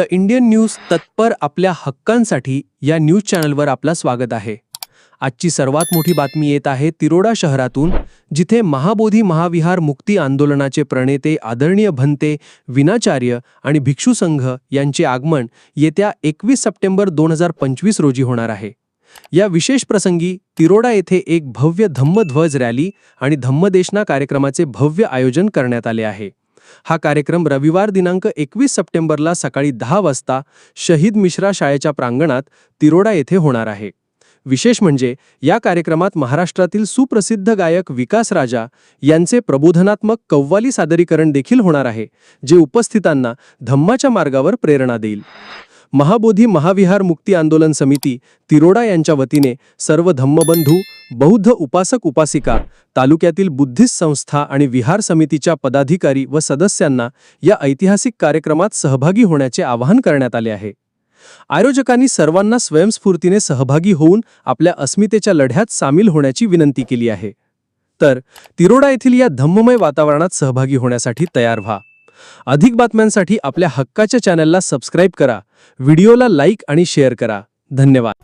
The Indian news तत्पर आपल्या हक्कांसाठी या न्यूज चॅनलवर आपलं स्वागत आहे. आजची सर्वात मोठी बातमी येत आहे तिरोडा शहरातून जिथे महाबोधी महाविहार मुक्ती आंदोलनाचे प्रणेते आदरणीय भंते विनाचार्य आणि भिक्षू संघ यांचे आगमन येत्या एकवीस सप्टेंबर दोन हजार पंचवीस रोजी होणार आहे. या विशेष प्रसंगी तिरोडा येथे एक भव्य धम्मध्वज रॅली आणि धम्मदेशना कार्यक्रमाचे भव्य आयोजन करण्यात आले आहे. हा कार्यक्रम रविवार दिनांक एकवीस सप्टेंबरला सकाळी दहा वाजता शहीद मिश्रा शाळेच्या प्रांगणात तिरोडा येथे होणार आहे. विशेष म्हणजे या कार्यक्रमात महाराष्ट्रातील सुप्रसिद्ध गायक विकास राजा यांचे प्रबोधनात्मक कव्वाली सादरीकरण देखील होणार आहे जे उपस्थितांना धम्माच्या मार्गावर प्रेरणा देईल. महाबोधी महाविहार मुक्ती आंदोलन समिती तिरोडा यांच्या वतीने सर्व धम्मबंधू बौद्ध उपासक उपासिका तालुक्यातील बुद्धिस्ट संस्था आणि विहार समितीच्या पदाधिकारी व सदस्यांना या ऐतिहासिक कार्यक्रमात सहभागी होण्याचे आवाहन करण्यात आले आहे. आयोजकांनी सर्वांना स्वयंस्फूर्तीने सहभागी होऊन आपल्या अस्मितेच्या लढ्यात सामील होण्याची विनंती केली आहे. तर तिरोडा येथील या धम्ममय वातावरणात सहभागी होण्यासाठी तयार व्हा. अधिक बातम्यांसाठी आपल्या हक्काच्या चॅनलला सबस्क्राईब करा. व्हिडिओला लाईक आणि शेअर करा. धन्यवाद.